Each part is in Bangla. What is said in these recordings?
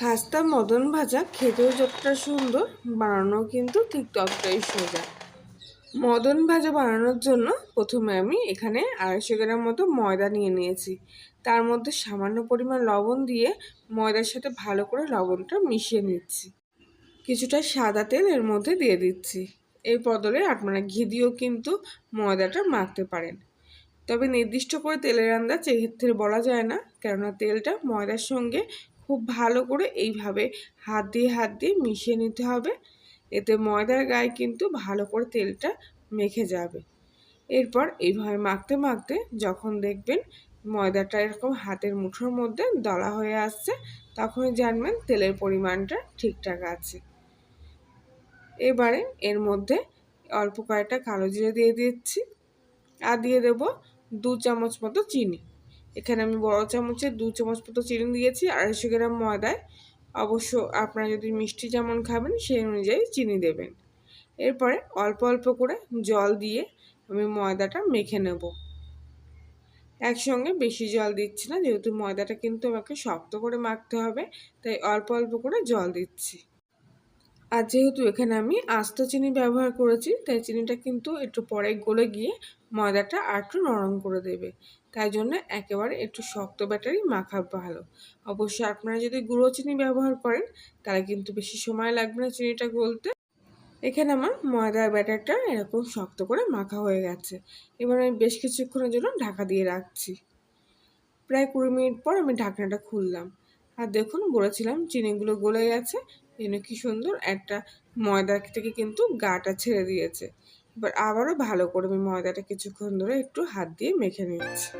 খাস্তা মদন ভাজা খেতেও যতটা সুন্দর বানানো কিন্তু ঠিক ততটাই সোজা। মদন ভাজা বানানোর জন্য প্রথমে আমি এখানে আড়াইশো গ্রাম মতো ময়দা নিয়ে নিয়েছি। তার মধ্যে সামান্য পরিমাণ লবণ দিয়ে ময়দার সাথে ভালো করে লবণটা মিশিয়ে নিচ্ছি। কিছুটা সাদা তেল এর মধ্যে দিয়ে দিচ্ছি। এই বদলে আপনারা ঘি দিয়েও কিন্তু ময়দাটা মাখতে পারেন। তবে নির্দিষ্ট করে তেলের আন্দাজ এক্ষেত্রে বলা যায় না, কেননা তেলটা ময়দার সঙ্গে খুব ভালো করে এইভাবে হাত দিয়ে হাত দিয়ে মিশিয়ে নিতে হবে। এতে ময়দার গায়ে কিন্তু ভালো করে তেলটা মেখে যাবে। এরপর এইভাবে মাখতে মাখতে যখন দেখবেন ময়দাটা এরকম হাতের মুঠোর মধ্যে দলা হয়ে আসছে, তখনই জানবেন তেলের পরিমাণটা ঠিকঠাক আছে। এবারে এর মধ্যে অল্প কয়েকটা কালো জিরে দিয়ে দিচ্ছি। আর দিয়ে দেবো দু চামচ মতো চিনি। এখানে আমি বড় চামচে দু চামচ মতো চিনি দিয়েছি, আড়াইশো গ্রাম ময়দায়। অবশ্য আপনারা যদি মিষ্টি যেমন খাবেন, সেই অনুযায়ী চিনি দেবেন। এরপরে অল্প অল্প করে জল দিয়ে আমি ময়দাটা মেখে নেব। একসঙ্গে বেশি জল দিচ্ছি না, যেহেতু ময়দাটা কিন্তু আমাকে শক্ত করে মাখতে হবে, তাই অল্প অল্প করে জল দিচ্ছি। আর যেহেতু এখানে আমি আস্ত চিনি ব্যবহার করেছি, তাই চিনিটা কিন্তু একটু পরে গলে গিয়ে ময়দাটা আর একটু নরম করে দেবে। তাই জন্য একেবারে একটু শক্ত ব্যাটারি মাখা ভালো। অবশ্যই আপনারা যদি গুঁড়ো চিনি ব্যবহার করেন, তাহলে কিন্তু বেশি সময় লাগবে না চিনিটা গলতে। এখানে আমার ময়দার ব্যাটারটা এরকম শক্ত করে মাখা হয়ে গেছে। এবার আমি বেশ কিছুক্ষণের জন্য ঢাকা দিয়ে রাখছি। প্রায় কুড়ি মিনিট পর আমি ঢাকনাটা খুললাম। আর দেখুন, বলেছিলাম চিনিগুলো গলে গেছে, যেন কি সুন্দর একটা ময়দা থেকে কিন্তু গাটা ছেড়ে দিয়েছে। এবার আবারও ভালো করে আমি ময়দাটা কিছুক্ষণ ধরে একটু হাত দিয়ে মেখে নিচ্ছি।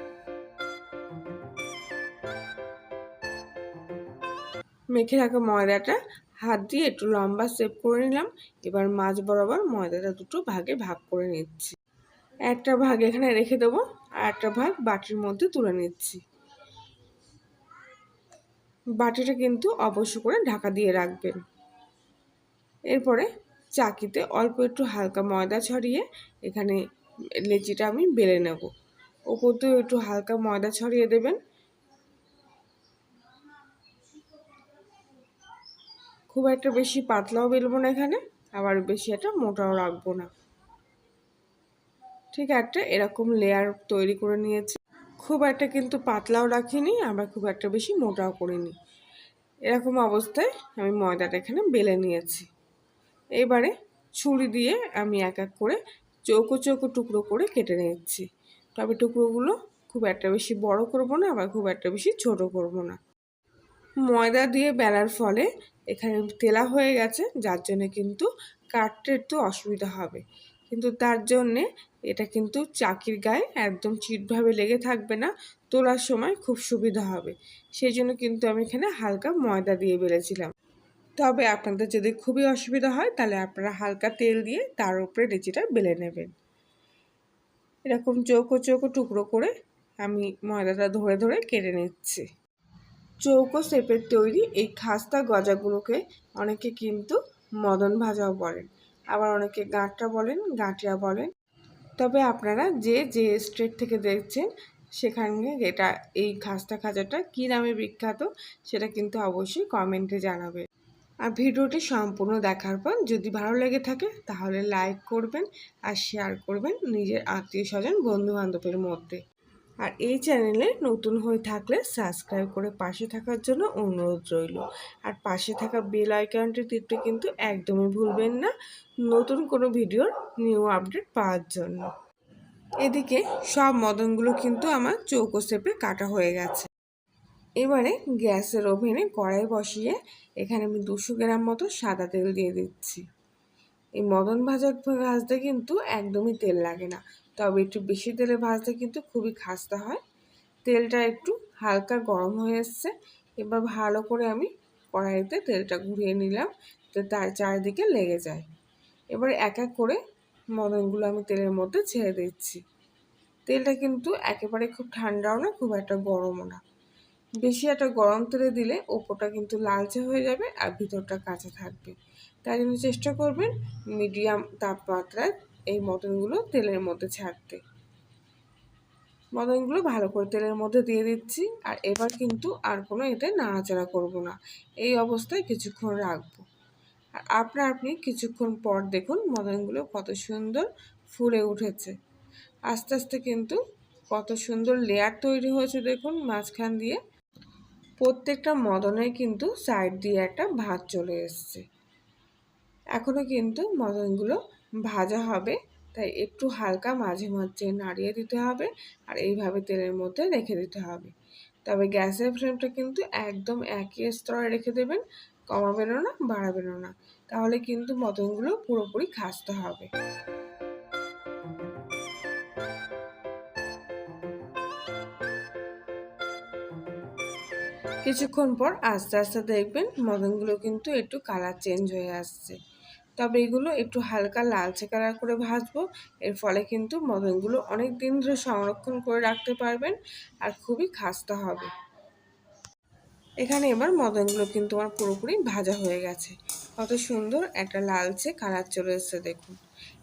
মেখে রাখা ময়দাটা হাত দিয়ে একটু লম্বা সেপ করে নিলাম। এবার মাছ বরাবর ময়দাটা দুটো ভাগে ভাগ করে নিচ্ছি। একটা ভাগ এখানে রেখে দেবো আর একটা ভাগ বাটির মধ্যে তুলে নিচ্ছি। বাটিটা কিন্তু অবশ্য করে ঢাকা দিয়ে রাখবেন। এরপরে চাকিতে অল্প একটু হালকা ময়দা ছড়িয়ে এখানে লেচিটা আমি বেলে নেব। ওপর দিয়েও একটু হালকা ময়দা ছড়িয়ে দেবেন। খুব একটা বেশি পাতলাও বেলবো না এখানে, আবার বেশি একটা মোটাও রাখব না। ঠিক একটা এরকম লেয়ার তৈরি করে নিয়েছি। খুব একটা কিন্তু পাতলাও রাখিনি, আবার খুব একটা বেশি মোটাও করিনি। এরকম অবস্থায় আমি ময়দাটা এখানে বেলে নিয়েছি। এবারে ছুরি দিয়ে আমি এক এক করে চৌকো চৌকো টুকরো করে কেটে নিচ্ছি। তবে টুকরোগুলো খুব একটা বেশি বড় করব না, আবার খুব একটা বেশি ছোট করব না। ময়দা দিয়ে বেলার ফলে এখানে তেলা হয়ে গেছে, যার জন্যে কিন্তু কাটতে একটু অসুবিধা হবে। কিন্তু তার জন্যে এটা কিন্তু চাকির গায়ে একদম চিটভাবে লেগে থাকবে না, তোলার সময় খুব সুবিধা হবে। সেই জন্য কিন্তু আমি এখানে হালকা ময়দা দিয়ে বেলেছিলাম। তবে আপনাদের যদি খুবই অসুবিধা হয়, তাহলে আপনারা হালকা তেল দিয়ে তার উপরে লেচিটা বেলে নেবেন। এরকম চৌকো চৌকো টুকরো করে আমি ময়দাটা ধরে ধরে কেটে নিচ্ছি। চৌকো শেপের তৈরি এই খাস্তা গজাগুলোকে অনেকে কিন্তু মদন ভাজাও বলেন, আবার অনেকে গাঁটটা বলেন, গাঁটিয়া বলেন। তবে আপনারা যে যে স্ট্রেট থেকে দেখছেন, সেখানে এটা এই খাস্তা খাজাটা কী নামে বিখ্যাত, সেটা কিন্তু অবশ্যই কমেন্টে জানাবেন। আর ভিডিওটি সম্পূর্ণ দেখার পর যদি ভালো লেগে থাকে তাহলে লাইক করবেন আর শেয়ার করবেন নিজের আত্মীয় স্বজন বন্ধু বান্ধবের মধ্যে। আর এই চ্যানেলে নতুন হয়ে থাকলে সাবস্ক্রাইব করে পাশে থাকার জন্য অনুরোধ রইল। আর পাশে থাকা বেল আইকনটি টিপতে কিন্তু একদমই ভুলবেন না। নতুন কোনো ভিডিওর নিউ আপডেট পাওয়ার জন্য। এদিকে সব মদনগুলো কিন্তু আমার চৌকো শেপে কাটা হয়ে গেছে। এবারে গ্যাসের ওভেনে কড়াই বসিয়ে এখানে আমি দুশো গ্রাম মতো সাদা তেল দিয়ে দিচ্ছি। এই মদন ভাজা ভাজতে কিন্তু একদমই তেল লাগে না, তবে একটু বেশি তেলে ভাজতে কিন্তু খুবই খাস্তা হয়। তেলটা একটু হালকা গরম হয়ে এসছে, এবার ভালো করে আমি কড়াইতে তেলটা ঘুরিয়ে নিলাম, তো তার চারিদিকে লেগে যায়। এবার এক এক করে মদনগুলো আমি তেলের মধ্যে ছেড়ে দিচ্ছি। তেলটা কিন্তু একেবারে খুব ঠান্ডাও না, খুব একটা গরমও না। বেশি একটা গরম তেলে দিলে ওপরটা কিন্তু লালচে হয়ে যাবে আর ভিতরটা কাঁচা থাকবে। তাই জন্য চেষ্টা করবেন মিডিয়াম তাপমাত্রায় এই মটনগুলো তেলের মধ্যে ছাড়তে। মদনগুলো ভালো করে তেলের মধ্যে দিয়ে দিচ্ছি আর এবার কিন্তু আর কোনো এতে নাড়াচাড়া করব না। এই অবস্থায় কিছুক্ষণ রাখব। আর আপনার আপনি কিছুক্ষণ পর দেখুন মদনগুলো কত সুন্দর ফুলে উঠেছে। আস্তে আস্তে কিন্তু কত সুন্দর লেয়ার তৈরি হয়েছে দেখুন মাঝখান দিয়ে। প্রত্যেকটা মদনের কিন্তু সাইড দিয়ে একটা ভাত চলে এসছে। এখনও কিন্তু মদনগুলো ভাজা হবে, তাই একটু হালকা মাঝে মাঝে নাড়িয়ে দিতে হবে আর এইভাবে তেলের মধ্যে রেখে দিতে হবে। তবে গ্যাসের ফ্লেমটা কিন্তু একদম একই স্তরে রেখে দেবেন, কমাবেনও না, বাড়াবেনও না। তাহলে কিন্তু মদনগুলো পুরোপুরি খাসতে হবে। কিছুক্ষণ পর আস্তে আস্তে দেখবেন মদনগুলো কিন্তু একটু কালার চেঞ্জ হয়ে আসছে। তবে এগুলো একটু হালকা লালচে কালার করে ভাজবো, এর ফলে কিন্তু মদনগুলো অনেক দিন ধরে সংরক্ষণ করে রাখতে পারবেন আর খুবই খাস্তা হবে। এখানে এবার মদনগুলো কিন্তু আমার পুরোপুরি ভাজা হয়ে গেছে। কত সুন্দর একটা লালচে কালার চলে এসেছে দেখুন।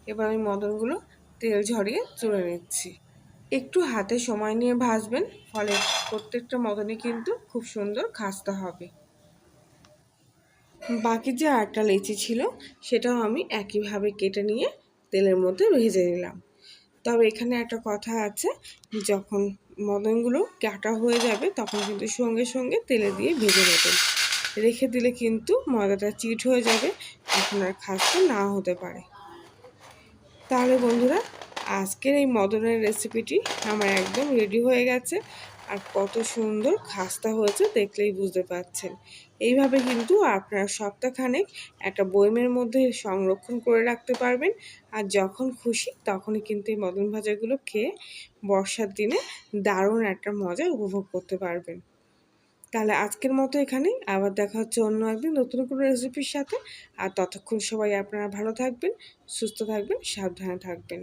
এবার আমি মদনগুলো তেল ঝরিয়ে তুলে নিচ্ছি। একটু হাতে সময় নিয়ে ভাজবেন, ফলে প্রত্যেকটা মদনই কিন্তু খুব সুন্দর খাস্তা হবে। বাকি যে আটটা লেচি ছিল, সেটাও আমি একইভাবে কেটে নিয়ে তেলের মধ্যে ভেজে নিলাম। তবে এখানে একটা কথা আছে, যখন মদনগুলো কাটা হয়ে যাবে, তখন কিন্তু সঙ্গে সঙ্গে তেলে দিয়ে ভেজে নেবেন। রেখে দিলে কিন্তু ময়দাটা চিট হয়ে যাবে তখন আর খাস্তা না হতে পারে। তাহলে বন্ধুরা, আজকের এই মদনের রেসিপিটি আমার একদম রেডি হয়ে গেছে। আর কত সুন্দর খাস্তা হয়েছে দেখলেই বুঝতে পাচ্ছেন এইভাবে কিন্তু আপনারা সপ্তাহখানেক একটা বইমের মধ্যে সংরক্ষণ করে রাখতে পারবেন আর যখন খুশি তখনই কিন্তু এই মদন ভাজাগুলো খেয়ে বর্ষার দিনে দারুণ একটা মজা উপভোগ করতে পারবেন। তাহলে আজকের মতো এখানেই, আবার দেখা হচ্ছে অন্য একদিন নতুন কোনো রেসিপির সাথে। আর ততক্ষণ সবাই আপনারা ভালো থাকবেন, সুস্থ থাকবেন, সাবধানে থাকবেন।